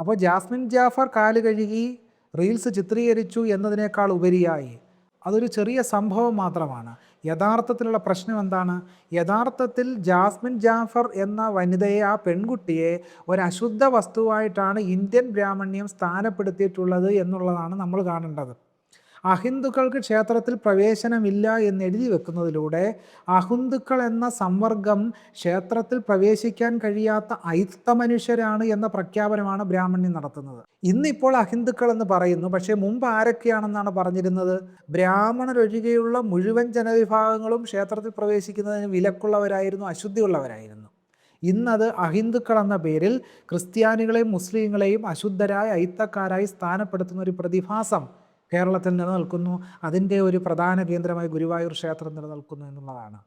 അപ്പോൾ ജാസ്മിൻ ജാഫർ കാൽ കഴുകി റീൽസ് ചിത്രീകരിച്ചു എന്നതിനേക്കാൾ ഉപരിയായി. അതൊരു ചെറിയ സംഭവം മാത്രമാണ്. യഥാർത്ഥത്തിലുള്ള പ്രശ്നം എന്താണ്? യഥാർത്ഥത്തിൽ ജാസ്മിൻ ജാഫർ എന്ന വനിതയെ ആ പെൺകുട്ടിയെ ഒരു അശുദ്ധ വസ്തുവായിട്ടാണ് ഇന്ത്യൻ ബ്രാഹ്മണ്യം സ്ഥാനപ്പെടുത്തിയിട്ടുള്ളത് എന്നുള്ളതാണ് നമ്മൾ കാണേണ്ടത്. അഹിന്ദുക്കൾക്ക് ക്ഷേത്രത്തിൽ പ്രവേശനമില്ല എന്ന് എഴുതി വെക്കുന്നതിലൂടെ അഹിന്ദുക്കൾ എന്ന സംവർഗം ക്ഷേത്രത്തിൽ പ്രവേശിക്കാൻ കഴിയാത്ത ഐത്ത മനുഷ്യരാണ് എന്ന പ്രഖ്യാപനമാണ് ബ്രാഹ്മണ്യം നടത്തുന്നത്. ഇന്നിപ്പോൾ അഹിന്ദുക്കൾ എന്ന് പറയുന്നു. പക്ഷേ മുമ്പ് ആരൊക്കെയാണെന്നാണ് പറഞ്ഞിരുന്നത്? ബ്രാഹ്മണരൊഴികെയുള്ള മുഴുവൻ ജനവിഭാഗങ്ങളും ക്ഷേത്രത്തിൽ പ്രവേശിക്കുന്നതിന് വിലക്കുള്ളവരായിരുന്നു അശുദ്ധിയുള്ളവരായിരുന്നു. ഇന്നത് അഹിന്ദുക്കൾ എന്ന പേരിൽ ക്രിസ്ത്യാനികളെയും മുസ്ലിങ്ങളെയും അശുദ്ധരായ ഐത്തക്കാരായി സ്ഥാനപ്പെടുത്തുന്ന ഒരു പ്രതിഭാസം. കേരളത്തിൽ നിലനിൽക്കുന്നു. അതിന്റെ ഒരു പ്രധാന കേന്ദ്രമായി ഗുരുവായൂർ ക്ഷേത്രം നിലനിൽക്കുന്നു എന്നുള്ളതാണ്.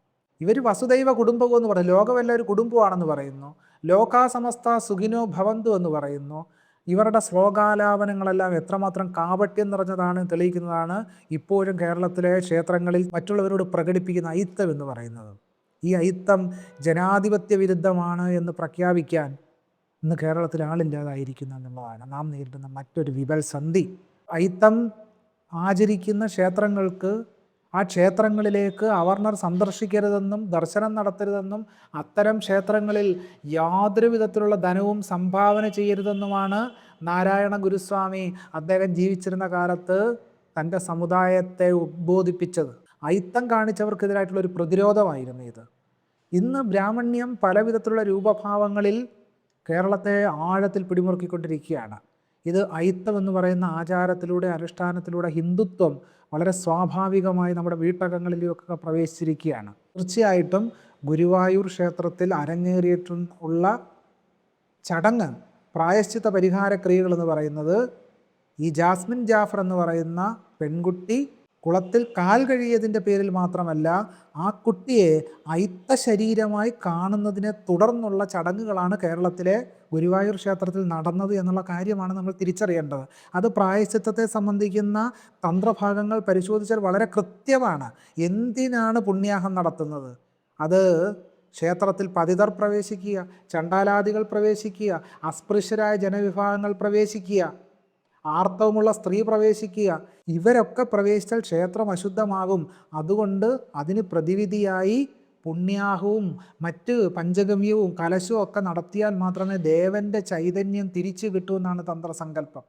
ഇവർ വസുദൈവ കുടുംബകം എന്ന് പറയും ലോകമെല്ലാം ഒരു കുടുംബമാണെന്ന് പറയുന്നു. ലോകാസമസ്ത സുഖിനോ ഭവന്തു എന്ന് പറയുന്നു. ഇവരുടെ ശ്ലോകാലാപനങ്ങളെല്ലാം എത്രമാത്രം കാപട്യം നിറഞ്ഞതാണ് തെളിയിക്കുന്നതാണ് ഇപ്പോഴും കേരളത്തിലെ ക്ഷേത്രങ്ങളിൽ മറ്റുള്ളവരോട് പ്രകടിപ്പിക്കുന്ന അയിത്തം എന്ന് പറയുന്നത്. ഈ അയിത്തം ജനാധിപത്യ വിരുദ്ധമാണ് എന്ന് പ്രഖ്യാപിക്കാൻ ഇന്ന് കേരളത്തിൽ ആളില്ലാതായിരിക്കുന്നു എന്നുള്ളതാണ്. നാം നേരിടുന്ന മറ്റൊരു വിപൽസന്ധി അയിത്തം ആചരിക്കുന്ന ക്ഷേത്രങ്ങൾക്ക് ആ ക്ഷേത്രങ്ങളിലേക്ക് അവർണർ സന്ദർശിക്കരുതെന്നും ദർശനം നടത്തരുതെന്നും അത്തരം ക്ഷേത്രങ്ങളിൽ യാതൊരു വിധത്തിലുള്ള ധനവും സംഭാവന ചെയ്യരുതെന്നുമാണ് നാരായണ ഗുരുസ്വാമി അദ്ദേഹം ജീവിച്ചിരുന്ന കാലത്ത് തന്റെ സമുദായത്തെ ഉദ്ബോധിപ്പിച്ചത്. അയിത്തം കാണിച്ചവർക്കെതിരായിട്ടുള്ള ഒരു പ്രതിരോധമായിരുന്നു ഇത്. ഇന്ന് ബ്രാഹ്മണ്യം പലവിധത്തിലുള്ള രൂപഭാവങ്ങളിൽ കേരളത്തെ ആഴത്തിൽ പിടിമുറുക്കിക്കൊണ്ടിരിക്കുകയാണ്. ഇത് അയിത്തം എന്ന് പറയുന്ന ആചാരത്തിലൂടെ അനുഷ്ഠാനത്തിലൂടെ ഹിന്ദുത്വം വളരെ സ്വാഭാവികമായി നമ്മുടെ വീട്ടകങ്ങളിലൊക്കെ പ്രവേശിച്ചിരിക്കുകയാണ്. തീർച്ചയായിട്ടും ഗുരുവായൂർ ക്ഷേത്രത്തിൽ അരങ്ങേറിയിട്ടുള്ള ചടങ്ങ് പ്രായശ്ചിത്ത പരിഹാര ക്രിയകൾ എന്ന് പറയുന്നത് ഈ ജാസ്മിൻ ജാഫർ എന്ന് പറയുന്ന പെൺകുട്ടി കുളത്തിൽ കാൽ കഴിയതിന്റെ പേരിൽ മാത്രമല്ല ആ കുട്ടിയെ അയിത്ത ശരീരമായി കാണുന്നതിനെ തുടർന്നുള്ള ചടങ്ങുകളാണ് കേരളത്തിലെ ഗുരുവായൂർ ക്ഷേത്രത്തിൽ നടന്നത് എന്നുള്ള കാര്യമാണ് നമ്മൾ തിരിച്ചറിയേണ്ടത്. അത് പ്രായശ്ചിത്തത്തെ സംബന്ധിക്കുന്ന തന്ത്രഭാഗങ്ങൾ പരിശോധിച്ചാൽ വളരെ കൃത്യമാണ്. എന്തിനാണ് പുണ്യാഹം നടത്തുന്നത്? അത് ക്ഷേത്രത്തിൽ പതിതർ പ്രവേശിക്കുക ചണ്ടാലാദികൾ പ്രവേശിക്കുക അസ്പൃശ്യരായ ജനവിഭാഗങ്ങൾ പ്രവേശിക്കുക ആർത്തവമുള്ള സ്ത്രീ പ്രവേശിക്കുക. ഇവരൊക്കെ പ്രവേശിച്ചാൽ ക്ഷേത്രം അശുദ്ധമാകും. അതുകൊണ്ട് അതിന് പ്രതിവിധിയായി പുണ്യാഹവും മറ്റ് പഞ്ചഗമ്യവും കലശവും ഒക്കെ നടത്തിയാൽ മാത്രമേ ദേവന്റെ ചൈതന്യം തിരിച്ചു കിട്ടൂ എന്നാണ് തന്ത്രസങ്കല്പം.